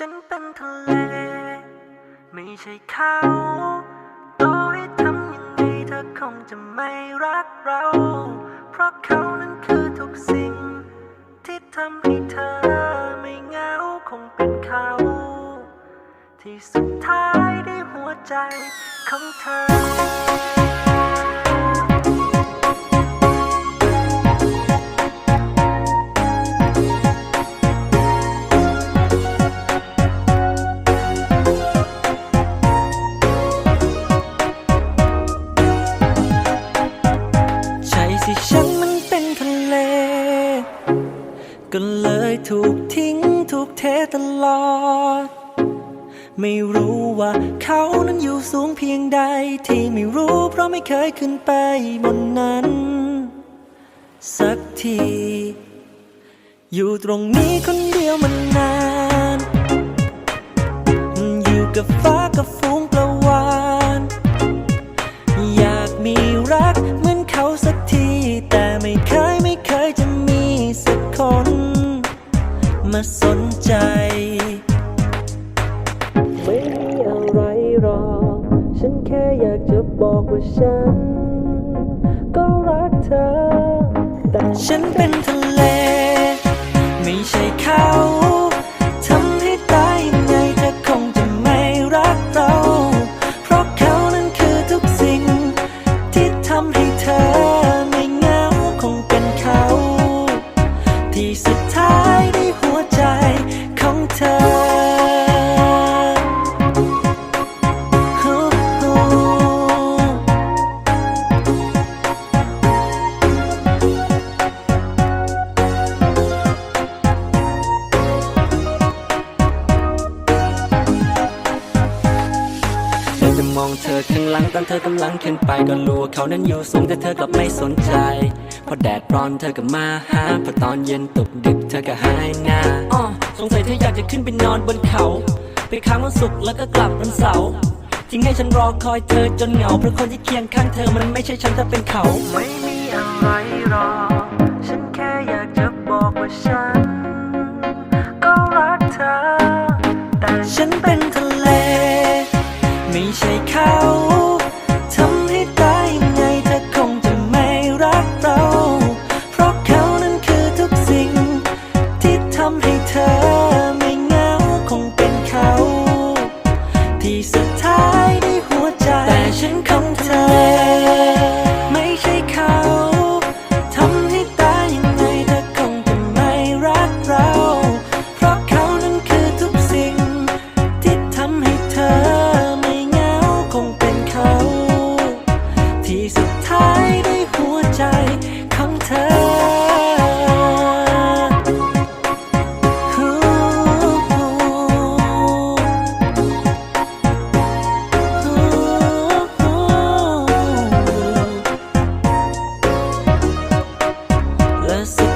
ฉันเป็นทะเล ไม่ใช่เขาต่อให้ทำยังไงเธอคงจะไม่รักเรา เพราะเขานั้นคือทุกสิ่ง ที่ทำให้เธอไม่เหงาคงเป็นเขา ที่สุดท้ายได้หัวใจของเธอ ก็เลยถูกทิ้งถูกเทตลอด ไม่รู้ว่าเขานั้นอยู่สูงเพียงใด ที่ไม่รู้เพราะไม่เคยขึ้นไปบนนั้น สักที อยู่ตรงนี้คนเดียวมันนาน อยู่กับฟ้ากับฝูง บอกว่าฉัน ก็รักเธอ แต่ฉันเป็นทะเล ไม่ใช่เขาทำให้ตายยังไงเธอคงจะไม่รักเรา เพราะเขานั้นคือทุกสิ่ง ที่ทำให้เธอไม่เหงาคงเป็นเขา ที่สุดท้าย จะมองเธอข้างหลังตอนเธอกำลังขึ้นไปก็รู้ว่าเขานั้นอยู่สูงแต่เธอกลับไม่สนใจ พอแดดร้อนเธอก็มาหาพอตอนเย็นตกดึกเธอก็หายหน้าอ้อสงสัยเธออยากจะขึ้นไปนอนบนเขา ไปค้างวันศุกร์แล้วก็กลับวันเสาร์ทิ้งให้ฉันรอคอยเธอจนเหงาเพราะคนที่เคียงข้างเธอมันไม่ใช่ฉันแต่เป็นเขา ไม่มีอะไรหรอกฉันแค่อยากจะบอกว่าฉัน ก็รักเธอ แต่ฉันเป็นทะเล ไม่ใเขา ที่สุดท้ายด้หัวใจของเธอและสุด